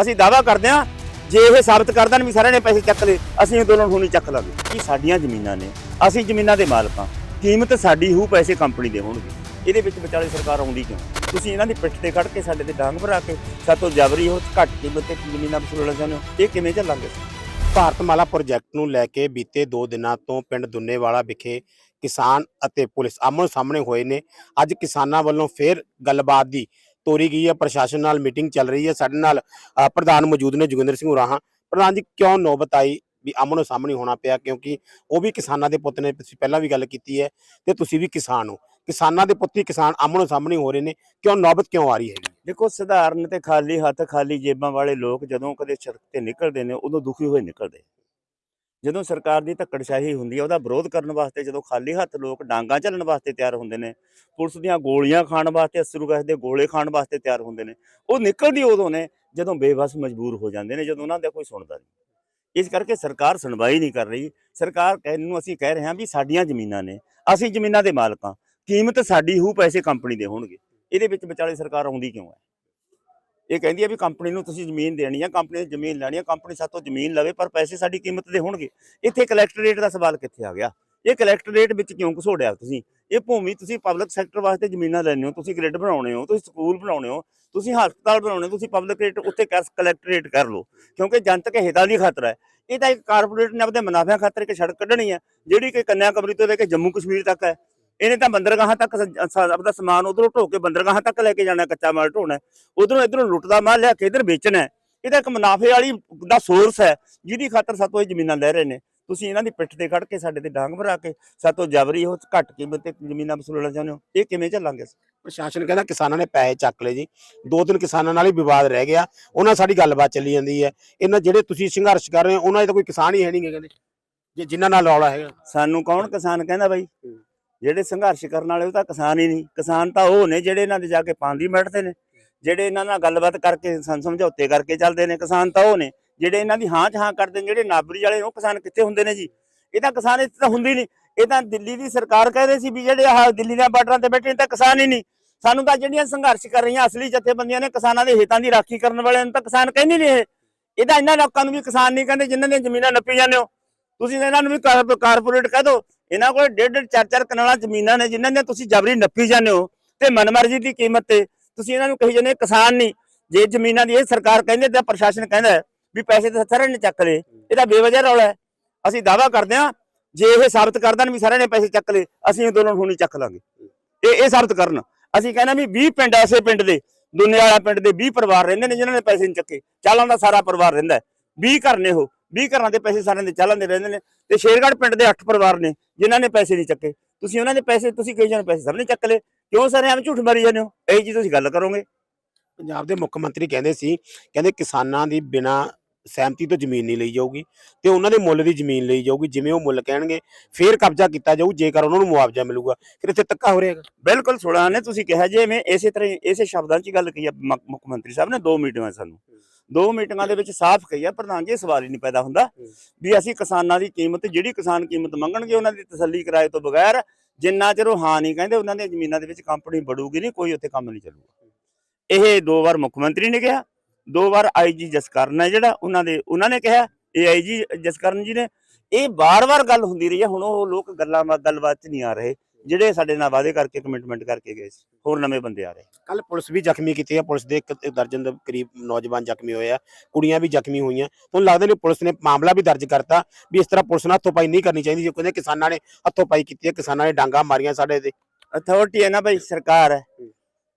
ਅਸੀਂ ਦਾਵਾ ਕਰਦੇ ਹਾਂ, ਜੇ ਇਹ ਸਾਬਤ ਕਰਦਣ ਵੀ ਸਾਰਿਆਂ ਨੇ ਪੈਸੇ ਚੱਕ ਲਏ, ਅਸੀਂ ਅੰਦੋਲਨ ਹੋਣੀ ਚੱਕ ਲਾਂਗੇ। ਕਿ ਸਾਡੀਆਂ ਜ਼ਮੀਨਾਂ ਨੇ, ਅਸੀਂ ਜ਼ਮੀਨਾਂ ਦੇ ਮਾਲਕ ਹਾਂ। ਕੀਮਤ ਸਾਡੀ ਹੋਊ, ਪੈਸੇ ਕੰਪਨੀ ਦੇ ਹੋਣਗੇ। ਇਹਦੇ ਵਿੱਚ ਵਿਚਾਲੇ ਸਰਕਾਰ ਆਉਂਦੀ ਕਿਉਂ? ਤੁਸੀਂ ਇਹਨਾਂ ਦੀ ਪਿੱਠ ਤੇ ਖੜ ਕੇ ਸਾਡੇ ਤੇ ਡਾਂਗ ਭਰਾ ਕੇ ਸਾਤੋਂ ਜ਼ਬਰੀ ਹੋ ਘੱਟ ਕੀਮਤ ਤੇ ਜ਼ਮੀਨਾਂ ਵਸੂਲਣਾ ਚਾਹੁੰਦੇ ਹੋ। ਇਹ ਕਿਵੇਂ ਚੱਲਾਂਗੇ? ਭਾਰਤ ਮਾਲਾ ਪ੍ਰੋਜੈਕਟ ਨੂੰ ਲੈ ਕੇ ਬੀਤੇ 2 ਦਿਨਾਂ ਤੋਂ ਪਿੰਡ ਦੁੰਨੇਵਾਲਾ ਵਿਖੇ ਕਿਸਾਨ ਅਤੇ ਪੁਲਿਸ ਆਮੋ ਸਾਹਮਣੇ ਹੋਏ ਨੇ। ਅੱਜ ਕਿਸਾਨਾਂ ਵੱਲੋਂ ਫੇਰ ਗੱਲਬਾਤ ਦੀ ਤੋਰੀ ਗਈ ਹੈ, ਪ੍ਰਸ਼ਾਸਨ ਨਾਲ ਮੀਟਿੰਗ ਚੱਲ ਰਹੀ ਹੈ। ਸਾਡੇ ਨਾਲ ਪ੍ਰਧਾਨ ਮੌਜੂਦ ਨੇ ਜੋਗਿੰਦਰ ਸਿੰਘ ਉਰਾਹਾਂ। ਪ੍ਰਧਾਨ ਜੀ, ਕਿਉਂ ਨੌਬਤ ਆਈ? ਵੀ ਆਮੋ ਸਾਹਮਣੇ ਹੋਣਾ ਪਿਆ, ਕਿਉਂਕਿ ਉਹ ਵੀ ਕਿਸਾਨਾਂ ਦੇ ਪੁੱਤ ਨੇ, ਤੁਸੀਂ ਪਹਿਲਾਂ ਵੀ ਗੱਲ ਕੀਤੀ ਹੈ, ਤੇ ਤੁਸੀਂ ਵੀ ਕਿਸਾਨ ਹੋ। ਕਿਸਾਨਾਂ ਦੇ ਪੁੱਤ ਹੀ ਕਿਸਾਨ ਆਮੋ ਸਾਹਮਣੇ ਹੋ ਰਹੇ ਨੇ। ਕਿਉਂ ਨੌਬਤ ਕਿਉਂ ਆ ਰਹੀ ਹੈ ਦੇਖੋ, ਸਧਾਰਨ ਤੇ ਖਾਲੀ ਹੱਥ, ਖਾਲੀ ਜੇਬਾਂ ਵਾਲੇ ਲੋਕ ਜਦੋਂ ਕਦੇ ਸੜਕ ਤੇ ਨਿਕਲਦੇ ਨੇ, ਉਦੋਂ ਦੁਖੀ ਹੋਏ ਨਿਕਲਦੇ। ਜਦੋਂ ਸਰਕਾਰ ਦੀ ਧੱਕੜਸ਼ਾਹੀ ਹੁੰਦੀ ਹੈ, ਉਹਦਾ ਵਿਰੋਧ ਕਰਨ ਵਾਸਤੇ ਜਦੋਂ ਖਾਲੀ ਹੱਥ ਲੋਕ ਡਾਂਗਾ ਚੱਲਣ ਵਾਸਤੇ ਤਿਆਰ ਹੁੰਦੇ ਨੇ, ਪੁਲਿਸ ਦੀਆਂ ਗੋਲੀਆਂ ਖਾਣ ਵਾਸਤੇ ਅਸਰੂ ਗੈਸ ਦੇ ਗੋਲੇ ਖਾਣ ਵਾਸਤੇ ਤਿਆਰ ਹੁੰਦੇ ਨੇ, ਉਹ ਨਿਕਲਦੀ ਉਦੋਂ ਨੇ ਜਦੋਂ ਬੇਵਸ ਮਜਬੂਰ ਹੋ ਜਾਂਦੇ ਨੇ, ਜਦੋਂ ਉਹਨਾਂ ਦਾ ਕੋਈ ਸੁਣਦਾ ਨਹੀਂ। ਇਸ ਕਰਕੇ ਸਰਕਾਰ ਸੁਣਵਾਈ ਨਹੀਂ ਕਰ ਰਹੀ, ਸਰਕਾਰ ਕਹਿਣ ਨੂੰ ਅਸੀਂ ਕਹਿ ਰਹੇ ਹਾਂ ਵੀ ਸਾਡੀਆਂ ਜ਼ਮੀਨਾਂ ਨੇ, ਅਸੀਂ ਜ਼ਮੀਨਾਂ ਦੇ ਮਾਲਕ ਹਾਂ ਕੀਮਤ ਸਾਡੀ ਹੋਊ, ਪੈਸੇ ਕੰਪਨੀ ਦੇ ਹੋਣਗੇ, ਇਹਦੇ ਵਿੱਚ ਵਿਚਾਲੇ ਸਰਕਾਰ ਆਉਂਦੀ ਕਿਉਂ ਹੈ? ਇਹ ਕਹਿੰਦੀ ਹੈ ਵੀ ਕੰਪਨੀ ਨੂੰ ਤੁਸੀਂ ਜ਼ਮੀਨ ਦੇਣੀ ਹੈ ਕੰਪਨੀ ਨੇ ਜ਼ਮੀਨ ਲੈਣੀ ਹੈ ਕੰਪਨੀ ਸਾਤੋਂ ਜ਼ਮੀਨ ਲਵੇ ਪਰ ਪੈਸੇ ਸਾਡੀ ਕੀਮਤ ਦੇ ਹੋਣਗੇ। ਇੱਥੇ ਕਲੈਕਟਰੇਟ ਦਾ ਸਵਾਲ ਕਿੱਥੇ ਆ ਗਿਆ? ਇਹ ਕਲੈਕਟਰੇਟ ਵਿੱਚ ਕਿਉਂ ਘਸੋੜਿਆ ਤੁਸੀਂ? ਇਹ ਭੂਮੀ ਤੁਸੀਂ ਪਬਲਿਕ ਸੈਕਟਰ ਵਾਸਤੇ ਜ਼ਮੀਨਾਂ ਲੈਣੇ ਹੋ ਤੁਸੀਂ ਗ੍ਰਿਡ ਬਣਾਉਣੇ ਹੋ ਤੁਸੀਂ ਸਕੂਲ ਬਣਾਉਣੇ ਹੋ ਤੁਸੀਂ ਹਸਪਤਾਲ ਬਣਾਉਣੇ ਹੋ, ਤੁਸੀਂ ਪਬਲਿਕ ਰੇਟ ਉੱਤੇ ਕਲੈਕਟਰੇਟ ਕਰ ਲਓ ਕਿਉਂਕਿ ਜਨਤਕ ਹਿੱਤਾਂ ਦੀ ਖਾਤਰ ਹੈ। ਇਹ ਤਾਂ ਇੱਕ ਕਾਰਪੋਰੇਟ ਨੇ ਆਪਣੇ ਮੁਨਾਫਿਆਂ ਖਾਤਰ ਇੱਕ ਸੜਕ ਕੱਢਣੀ ਹੈ ਜਿਹੜੀ ਕਿ ਕੰਨਿਆ ਕਬਰੀ ਤੋਂ ਲੈ ਕੇ ਜੰਮੂ ਕਸ਼ਮੀਰ ਤੱਕ ਹੈ। ਇਹਨੇ ਤਾਂ ਬੰਦਰਗਾਹਾਂ ਤੱਕ ਆਪਦਾ ਸਮਾਨ ਉਧਰੋਂ ਢੋ ਕੇ ਬੰਦਰਗਾਹਾਂ ਤੱਕ ਲੈ ਕੇ ਜਾਣਾ ਕੱਚਾ ਮਾਲ ਢੋਣਾ ਉਧਰੋਂ ਇਧਰੋਂ ਲੁੱਟਦਾ ਮਾਲ ਲਿਆ ਕੇ ਇਧਰ ਵੇਚਣਾ ਹੈ। ਇਹਦਾ ਇੱਕ ਮੁਨਾਫੇ ਵਾਲੀ ਦਾ ਸੋਰਸ ਹੈ ਜਿਹਦੀ ਖਾਤਰ ਸਾਤੋਂ ਇਹ ਜ਼ਮੀਨਾਂ ਲੈ ਰਹੇ ਨੇ। ਤੁਸੀਂ ਇਹਨਾਂ ਦੀ ਪਿੱਠ ਤੇ ਖੜ ਕੇ ਸਾਡੇ ਤੇ ਡਾਂਗ ਭਰਾ ਕੇ ਸਾਤੋਂ ਜਬਰੀ ਉਹ ਘੱਟ ਕੀਮਤ ਤੇ ਜ਼ਮੀਨਾਂ ਵਸੂਲਣਾ ਚਾਹੁੰਦੇ ਹੋ? ਇਹ ਕਿਵੇਂ ਚੱਲਾਂਗੇ? ਪ੍ਰਸ਼ਾਸਨ ਕਹਿੰਦਾ ਕਿਸਾਨਾਂ ਨੇ ਪੈਸੇ ਚੱਕ ਲਏ ਜੀ। ਦੋ ਤਿੰਨ ਕਿਸਾਨਾਂ ਨਾਲ ਹੀ ਵਿਵਾਦ ਰਹਿ ਗਿਆ। ਉਹਨਾਂ ਸਾਡੀ ਗੱਲਬਾਤ ਚੱਲੀ ਜਾਂਦੀ ਹੈ। ਇਹਨਾਂ ਜਿਹੜੇ ਤੁਸੀਂ ਸੰਘਰਸ਼ ਕਰ ਰਹੇ ਹੋ ਉਹਨਾਂ ਤਾਂ ਕੋਈ ਕਿਸਾਨ ਹੀ ਹੈ ਨਹੀਂਗੇ ਕਹਿੰਦੇ। ਜੇ ਜਿਨ੍ਹਾਂ ਨਾਲ ਰੌਲਾ ਹੈਗਾ। ਸਾਨੂੰ ਕੌਣ ਕਿਸਾਨ ਕਹਿੰਦਾ ਬਾਈ? ਜਿਹੜੇ ਸੰਘਰਸ਼ ਕਰਨ ਵਾਲੇ ਉਹ ਤਾਂ ਕਿਸਾਨ ਹੀ ਨਹੀਂ। ਕਿਸਾਨ ਤਾਂ ਉਹ ਨੇ ਜਿਹੜੇ ਇਹਨਾਂ ਦੇ ਜਾ ਕੇ ਪਾਂਦੀ ਮਿਟਦੇ ਨੇ। ਜਿਹੜੇ ਇਹਨਾਂ ਨਾਲ ਗੱਲਬਾਤ ਕਰਕੇ ਸੰ ਸਮਝੌਤੇ ਕਰਕੇ ਚੱਲਦੇ ਨੇ, ਕਿਸਾਨ ਤਾਂ ਉਹ ਨੇ। ਜਿਹੜੇ ਇਹਨਾਂ ਦੀ ਹਾਂ ਚ ਹਾਂ ਕਰਦੇ ਨੇ, ਜਿਹੜੇ ਨਾਬਰੀ ਵਾਲੇ ਉਹ ਕਿਸਾਨ ਕਿੱਥੇ ਹੁੰਦੇ ਨੇ ਜੀ? ਇਹ ਤਾਂ ਕਿਸਾਨ ਇੱਥੇ ਤਾਂ ਹੁੰਦੀ ਹੀ ਨਹੀਂ। ਇਹ ਤਾਂ ਦਿੱਲੀ ਦੀ ਸਰਕਾਰ ਕਹਿ ਰਹੀ ਸੀ ਵੀ ਜਿਹੜੇ ਆਹ ਦਿੱਲੀ ਦੇ ਬਾਰਡਰਾਂ ਤੇ ਬੈਠੇ ਨੇ ਤਾਂ ਕਿਸਾਨ ਹੀ ਨਹੀਂ। ਸਾਨੂੰ ਤਾਂ ਜਿਹੜੀਆਂ ਸੰਘਰਸ਼ ਕਰ ਰਹੀਆਂ ਅਸਲੀ ਜਥੇਬੰਦੀਆਂ ਨੇ, ਕਿਸਾਨਾਂ ਦੇ ਹਿੱਤਾਂ ਦੀ ਰਾਖੀ ਕਰਨ ਵਾਲਿਆਂ ਨੂੰ ਤਾਂ ਕਿਸਾਨ ਕਹਿੰਦੇ ਨਹੀਂ ਇਹ। ਇਹ ਤਾਂ ਇਹਨਾਂ ਲੋਕਾਂ ਨੂੰ ਵੀ ਕਿਸਾਨ ਨਹੀਂ ਕਹਿੰਦੇ, ਜਿਨ੍ਹਾਂ ਦੀਆਂ ਜ਼ਮੀਨਾਂ ਨੱਪੀ ਜਾਂਦੇ ਹੋ। ਤੁਸੀਂ ਇਹਨਾਂ ਨੂੰ ਵੀ ਕਾਰਪੋਰੇਟ ਕਹਿ ਦਿਓ। ਇਹਨਾਂ ਕੋਲ ਡੇਢ ਡੇਢ, ਚਾਰ ਚਾਰ ਕਨਾਲਾਂ ਜ਼ਮੀਨਾਂ ਨੇ, ਜਿਨ੍ਹਾਂ ਨੇ ਤੁਸੀਂ ਜਬਰੀ ਨੱਪੀ ਜਾਂਦੇ ਹੋ ਤੇ ਮਨਮਰਜ਼ੀ ਦੀ ਕੀਮਤ ਤੇ। ਤੁਸੀਂ ਇਹਨਾਂ ਨੂੰ ਕਹੀ ਜਾਂਦੇ ਹੋ, ਕਿਸਾਨ ਨਹੀਂ। ਜੇ ਜ਼ਮੀਨਾਂ ਦੀ ਇਹ ਸਰਕਾਰ ਕਹਿੰਦੇ ਤੇ ਪ੍ਰਸ਼ਾਸਨ ਕਹਿੰਦਾ ਵੀ ਪੈਸੇ ਤਾਂ ਸਾਰਿਆਂ ਨੇ ਚੱਕ ਲਏ। ਇਹਦਾ ਬੇਵਜ੍ਹਾ ਰੌਲਾ ਹੈ। ਅਸੀਂ ਦਾਵਾ ਕਰਦੇ ਹਾਂ, ਜੇ ਇਹ ਸਾਬਤ ਕਰਦਣ ਵੀ ਸਾਰਿਆਂ ਨੇ ਪੈਸੇ ਚੱਕ ਲਏ, ਅਸੀਂ ਅੰਦੋਲਨ ਹੋਣੀ ਚੱਕ ਲਾਂਗੇ। ਇਹ ਇਹ ਸਾਬਤ ਕਰਨ। ਅਸੀਂ ਕਹਿੰਦੇ ਵੀ 20 ਪਿੰਡ ਐਸੇ ਪਿੰਡ ਦੇ, ਦੁਨੀਆ ਵਾਲਾ ਪਿੰਡ ਦੇ 20 ਪਰਿਵਾਰ ਰਹਿੰਦੇ ਨੇ ਜਿਨ੍ਹਾਂ ਨੇ ਪੈਸੇ ਨਹੀਂ ਚੱਕੇ। ਚਾਲਾਂ ਦਾ ਸਾਰਾ ਪਰਿਵਾਰ ਰਹਿੰਦਾ ਹੈ। 20 ਘਰ ਨੇ ਉਹ। 20 ਘਰਾਂ ਦੇ ਪੈਸੇ ਸਾਰਿਆਂ ਦੇ ਚਾਲਾਂ ਦੇ ਰਹਿੰਦੇ ਨੇ ਤੇ ਸ਼ੇਰਗੜ੍ਹ ਪਿੰਡ ਦੇ 8 ਪਰਿਵਾਰ ਨੇ ਜਿਨ੍ਹਾਂ ਨੇ ਪੈਸੇ ਨਹੀਂ ਚੱਕੇ। ਤੁਸੀਂ ਉਹਨਾਂ ਦੇ ਪੈਸੇ ਤੁਸੀਂ ਕਹੀ ਜਾਂਦੇ ਪੈਸੇ ਸਭ ਨੇ ਚੱਕ ਲਏ। ਕਿਉਂ ਸਾਰੇ ਐਵੇਂ ਝੂਠ ਮਾਰੀ ਜਾਂਦੇ ਹੋ? ਇਹ ਜੀ ਤੁਸੀਂ ਗੱਲ ਕਰੋਗੇ। ਪੰਜਾਬ ਦੇ ਮੁੱਖ ਮੰਤਰੀ ਕਹਿੰਦੇ ਸੀ ਕਹਿੰਦੇ ਕਿਸਾਨਾਂ ਦੀ ਬਿਨਾ ਸਹਿਮਤੀ ਤੋਂ ਜ਼ਮੀਨ ਨਹੀਂ ਲਈ ਜਾਊਗੀ ਤੇ ਉਹਨਾਂ ਦੇ ਮੁੱਲ ਦੀ ਜ਼ਮੀਨ ਲਈ ਜਾਊਗੀ ਜਿਵੇਂ ਉਹ ਮੁੱਲ ਕਹਿਣਗੇ ਫੇਰ ਕਬਜ਼ਾ ਕੀਤਾ ਜਾਊ ਜੇਕਰ ਉਹਨਾਂ ਨੂੰ ਮੁਆਵਜ਼ਾ ਮਿਲੂਗਾ। ਫਿਰ ਇੱਥੇ ਤੱਕਾ ਹੋ ਰਿਹਾਗਾ ਬਿਲਕੁਲ ਸੁਣਾ ਨੇ ਤੁਸੀਂ ਕਿਹਾ ਜਿਵੇਂ ਇਸੇ ਤਰ੍ਹਾਂ ਇਸੇ ਸ਼ਬਦਾਂ 'ਚ ਗੱਲ ਕਹੀ ਮੁੱਖ ਮੰਤਰੀ ਸਾਹਿਬ ਨੇ ਦੋ ਮੀਟਿੰਗਾਂ ਸਾਨੂੰ। ਦੋ ਮੀਟਿੰਗਾਂ ਦੇ ਵਿੱਚ ਸਾਫ਼ ਕਹੀ ਆ, ਪ੍ਰਧਾਨ ਜੀ, ਇਹ ਸਵਾਲ ਹੀ ਨਹੀਂ ਪੈਦਾ ਹੁੰਦਾ ਵੀ ਅਸੀਂ ਕਿਸਾਨਾਂ ਦੀ ਕੀਮਤ, ਜਿਹੜੀ ਕਿਸਾਨ ਕੀਮਤ ਮੰਗਣਗੇ, ਉਹਨਾਂ ਦੀ ਤਸੱਲੀ ਕਿਰਾਏ ਤੋਂ ਬਗੈਰ ਜਿੰਨਾ ਚਿਰ ਉਹ ਹਾਂ ਨਹੀਂ ਕਹਿੰਦੇ, ਉਹਨਾਂ ਦੀਆਂ ਜ਼ਮੀਨਾਂ ਦੇ ਵਿੱਚ ਕੰਪਨੀ ਬੜੂਗੀ ਨਹੀਂ, ਕੋਈ ਉੱਥੇ ਕੰਮ ਨਹੀਂ ਚੱਲੂਗਾ। ਇਹ ਦੋ ਵਾਰ ਮੁੱਖ ਮੰਤਰੀ ਨੇ ਕਿਹਾ, ਦੋ ਵਾਰ ਆਈਜੀ ਜਸਕਰਨ ਹੈ ਜਿਹੜਾ, ਉਹਨਾਂ ਦੇ, ਉਹਨਾਂ ਨੇ ਕਿਹਾ, ਇਹ ਆਈਜੀ ਜਸਕਰਨ ਜੀ ਨੇ। ਇਹ ਬਾਰ-ਬਾਰ ਗੱਲ ਹੁੰਦੀ ਰਹੀ ਹੈ, ਹੁਣ ਉਹ ਲੋਕ ਗੱਲਾਂ ਗੱਲਬਾਤ 'ਚ ਨਹੀਂ ਆ ਰਹੇ। ਜਿਹੜੇ ਸਾਡੇ ਨਾਲ ਵਾਅਦੇ ਕਰਕੇ ਕਮਿਟਮੈਂਟ ਕਰਕੇ ਗਏ ਸੀ ਹੋਰ ਨਵੇਂ ਬੰਦੇ ਆ ਰਹੇ। ਕੱਲ ਪੁਲਿਸ ਵੀ ਜ਼ਖਮੀ ਕੀਤੀ ਹੈ ਪੁਲਿਸ ਦੇ ਇੱਕ ਦਰਜਨ ਦੇ ਕਰੀਬ ਨੌਜਵਾਨ ਜ਼ਖਮੀ ਹੋਏ ਆ ਕੁੜੀਆਂ ਵੀ ਜ਼ਖਮੀ ਹੋਈਆਂ। ਤੁਹਾਨੂੰ ਲੱਗਦਾ ਨਹੀਂ ਪੁਲਿਸ ਨੇ ਮਾਮਲਾ ਵੀ ਦਰਜ ਕਰਤਾ ਵੀ ਇਸ ਤਰ੍ਹਾਂ ਪੁਲਿਸ ਨਾਲ ਹੱਥੋਂ ਪਾਈ ਨਹੀਂ ਕਰਨੀ ਚਾਹੀਦੀ ਜੇ ਕਹਿੰਦੇ ਕਿਸਾਨਾਂ ਨੇ ਹੱਥੋਂ ਪਾਈ ਕੀਤੀ ਹੈ ਕਿਸਾਨਾਂ ਨੇ ਡਾਂਗਾ ਮਾਰੀਆਂ ਸਾਡੇ ਤੇ। ਅਥਾਰਟੀ ਹੈ ਨਾ ਭਾਈ ਸਰਕਾਰ ਹੈ।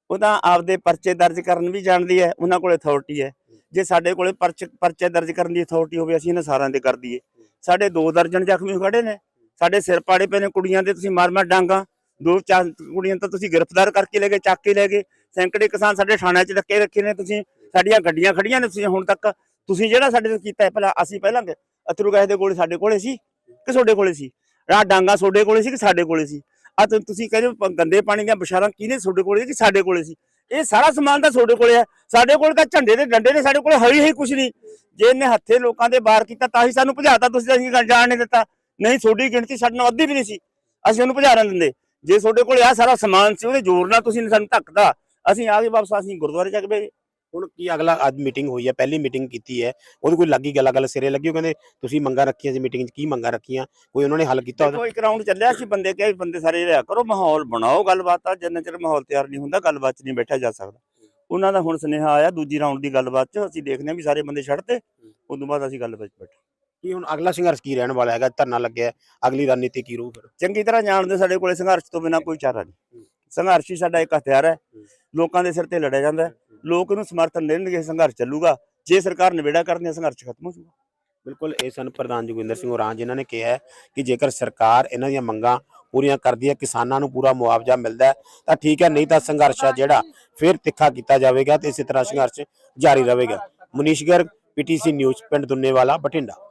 ਉਹ ਤਾਂ ਆਪਦੇ ਪਰਚੇ ਦਰਜ ਕਰਨ ਵੀ ਜਾਣਦੀ ਹੈ ਉਹਨਾਂ ਕੋਲ ਅਥਾਰਟੀ ਹੈ। ਜੇ ਸਾਡੇ ਕੋਲੇ ਪਰਚੇ ਪਰਚੇ ਦਰਜ ਕਰਨ ਦੀ ਅਥਾਰਟੀ ਹੋਵੇ ਅਸੀਂ ਇਹਨਾਂ ਸਾਰਿਆਂ ਦੇ ਕਰ ਦਈਏ। ਸਾਡੇ ਦੋ ਦਰਜਨ ਜ਼ਖਮੀ ਖੜੇ ਨੇ। ਸਾਡੇ ਸਿਰ ਪਾੜੇ ਪਏ ਨੇ ਕੁੜੀਆਂ ਦੇ, ਤੁਸੀਂ ਮਾਰ ਮਾਰ ਡਾਂਗਾ ਦੋ ਚਾਰ ਕੁੜੀਆਂ ਤਾਂ ਤੁਸੀਂ ਗ੍ਰਿਫਤਾਰ ਕਰਕੇ ਲੈ ਗਏ, ਚੱਕ ਕੇ ਲੈ ਗਏ। ਸੈਂਕੜੇ ਕਿਸਾਨ ਸਾਡੇ ਥਾਣਿਆਂ 'ਚ ਰੱਖੇ ਰੱਖੇ ਨੇ, ਤੁਸੀਂ ਸਾਡੀਆਂ ਗੱਡੀਆਂ ਖੜੀਆਂ ਨੇ ਤੁਸੀਂ ਹੁਣ ਤੱਕ। ਤੁਸੀਂ ਜਿਹੜਾ ਸਾਡੇ ਤੋਂ ਕੀਤਾ ਪਹਿਲਾਂ ਅਸੀਂ ਪਹਿਲਾਂ ਅਥਰੂ ਗੈਸ ਦੇ ਕੋਲੇ ਸਾਡੇ ਕੋਲੇ ਸੀ ਕਿ ਤੁਹਾਡੇ ਕੋਲੇ ਸੀ? ਰਾਹ ਡਾਂਗਾ ਤੁਹਾਡੇ ਕੋਲੇ ਸੀ ਕਿ ਸਾਡੇ ਕੋਲੇ ਸੀ? ਆ ਤੁਸੀਂ ਕਹਿੰਦੇ ਹੋ, ਗੰਦੇ ਪਾਣੀ ਦੀਆਂ ਬਸ਼ਾਰਾਂ ਕਿਹਨੇ ਤੁਹਾਡੇ ਕੋਲੇ ਕਿ ਸਾਡੇ ਕੋਲੇ ਸੀ? ਇਹ ਸਾਰਾ ਸਮਾਨ ਤਾਂ ਤੁਹਾਡੇ ਕੋਲੇ ਹੈ। ਸਾਡੇ ਕੋਲ ਤਾਂ ਝੰਡੇ ਦੇ ਡੰਡੇ ਨੇ, ਸਾਡੇ ਕੋਲ ਹੈ ਹੀ ਕੁਝ ਨਹੀਂ। ਜੇ ਇਹਨੇ ਹੱਥੇ ਲੋਕਾਂ ਦੇ ਬਾਰ ਕੀਤਾ, ਤਾਂ ਹੀ ਸਾਨੂੰ ਭਜਾਤਾ, ਤੁਸੀਂ ਅਸੀਂ ਜਾਣ ਨਹੀਂ ਦਿੱਤਾ। ਨਹੀਂ ਤੁਹਾਡੀ ਗਿਣਤੀ ਸਾਡੇ ਨਾਲ ਅੱਧੀ ਵੀ ਨਹੀਂ ਸੀ। ਅਸੀਂ ਉਹਨੂੰ ਭਜਾ ਦਿੰਦੇ। ਜੇ ਤੁਹਾਡੇ ਕੋਲ ਆ ਸਾਰਾ ਸਮਾਨ ਸੀ ਉਹਦੇ ਜ਼ੋਰ ਨਾਲ ਤੁਸੀਂ ਸਾਨੂੰ ਧੱਕਦਾ। ਅਸੀਂ ਆ ਕੇ ਵਾਪਸ ਅਸੀਂ ਗੁਰਦੁਆਰੇ ਜਾ ਕੇ ਬਹਿ ਗਏ। ਹੁਣ ਕੀ ਅਗਲਾ ਅੱਜ ਮੀਟਿੰਗ ਹੋਈ ਹੈ ਪਹਿਲੀ ਮੀਟਿੰਗ ਕੀਤੀ ਹੈ ਉਹਦੀ ਕੋਈ ਲੱਗੀ ਗੱਲ ਗੱਲ ਸਿਰੇ ਲੱਗੀ ਉਹ ਕਹਿੰਦੇ ਤੁਸੀਂ ਮੰਗਾਂ ਰੱਖੀਆਂ ਸੀ ਮੀਟਿੰਗ 'ਚ ਕੀ ਮੰਗਾਂ ਰੱਖੀਆਂ? ਕੋਈ ਉਹਨਾਂ ਨੇ ਹੱਲ ਕੀਤਾ ਕੋਈ ਰਾਉਂਡ ਚੱਲਿਆ ਸੀ ਬੰਦੇ ਕਿਹਾ ਬੰਦੇ ਸਾਰੇ ਰਿਹਾ ਕਰੋ ਮਾਹੌਲ ਬਣਾਓ ਗੱਲਬਾਤ ਆ ਜਿੰਨਾ ਚਿਰ ਮਾਹੌਲ ਤਿਆਰ ਨਹੀਂ ਹੁੰਦਾ ਗੱਲਬਾਤ 'ਚ ਨਹੀਂ ਬੈਠਿਆ ਜਾ ਸਕਦਾ। ਉਹਨਾਂ ਦਾ ਹੁਣ ਸੁਨੇਹਾ ਆਇਆ ਦੂਜੀ ਰਾਉਂਡ ਦੀ ਗੱਲਬਾਤ 'ਚ ਅਸੀਂ ਦੇਖਦੇ ਹਾਂ ਵੀ ਸਾਰੇ ਬੰਦੇ ਛੱਡਤੇ ਉਸ ਤੋਂ ਬਾਅਦ ਅਸੀਂ ਗੱਲ ਵਿੱਚ ਬੈਠੇ। ਕੀ ਹੁਣ ਅਗਲਾ ਸੰਘਰਸ਼ ਕੀ ਰਹਿਣ ਵਾਲਾ ਹੈਗਾ ਧਰਨਾ ਲੱਗਿਆ ਅਗਲੀ ਰਣਨੀਤੀ ਕੀ ਰਹੂ ਫਿਰ? ਚੰਗੀ ਤਰ੍ਹਾਂ ਜਾਣਦੇ ਸਾਡੇ ਕੋਲੇ ਸੰਘਰਸ਼ ਤੋਂ ਬਿਨਾ ਕੋਈ ਚਾਰਾ ਨਹੀਂ। ਸੰਘਰਸ਼ ਹੀ ਸਾਡਾ ਇੱਕ ਹਥਿਆਰ ਹੈ। ਲੋਕਾਂ ਦੇ ਸਿਰ ਤੇ ਲੜਿਆ ਜਾਂਦਾ। ਲੋਕ ਇਹਨੂੰ ਸਮਰਥਨ ਦੇਣਗੇ ਸੰਘਰਸ਼ ਚੱਲੂਗਾ। ਜੇ ਸਰਕਾਰ ਨਿਬੇੜਾ ਕਰਨੀ ਹੈ ਸੰਘਰਸ਼ ਖਤਮ ਹੋ ਜਾਊਗਾ। ਬਿਲਕੁਲ ਇਹ ਸਨ ਪ੍ਰਧਾਨ ਜੋਗਿੰਦਰ ਸਿੰਘ ਹੋਰਾਂ ਜਿਨ੍ਹਾਂ ਨੇ ਕਿਹਾ ਹੈ ਕਿ ਜੇਕਰ ਸਰਕਾਰ ਇਹਨਾਂ ਦੀਆਂ ਮੰਗਾਂ ਪੂਰੀਆਂ ਕਰਦੀ ਹੈ ਕਿਸਾਨਾਂ ਨੂੰ ਪੂਰਾ ਮੁਆਵਜ਼ਾ ਮਿਲਦਾ ਹੈ ਤਾਂ ਠੀਕ ਹੈ ਨਹੀਂ ਤਾਂ ਸੰਘਰਸ਼ ਹੈ ਜਿਹੜਾ ਫਿਰ ਤਿੱਖਾ ਕੀਤਾ ਜਾਵੇਗਾ ਤੇ ਇਸੇ ਤਰ੍ਹਾਂ ਸੰਘਰਸ਼ ਜਾਰੀ ਰਹੇਗਾ। ਮਨੀਸ਼ ਗਰਗ ਪੀਟੀਸੀ ਨਿਊਜ਼ ਪਿੰਡ ਦੁੰਨੇਵਾਲਾ ਬਠਿੰਡਾ।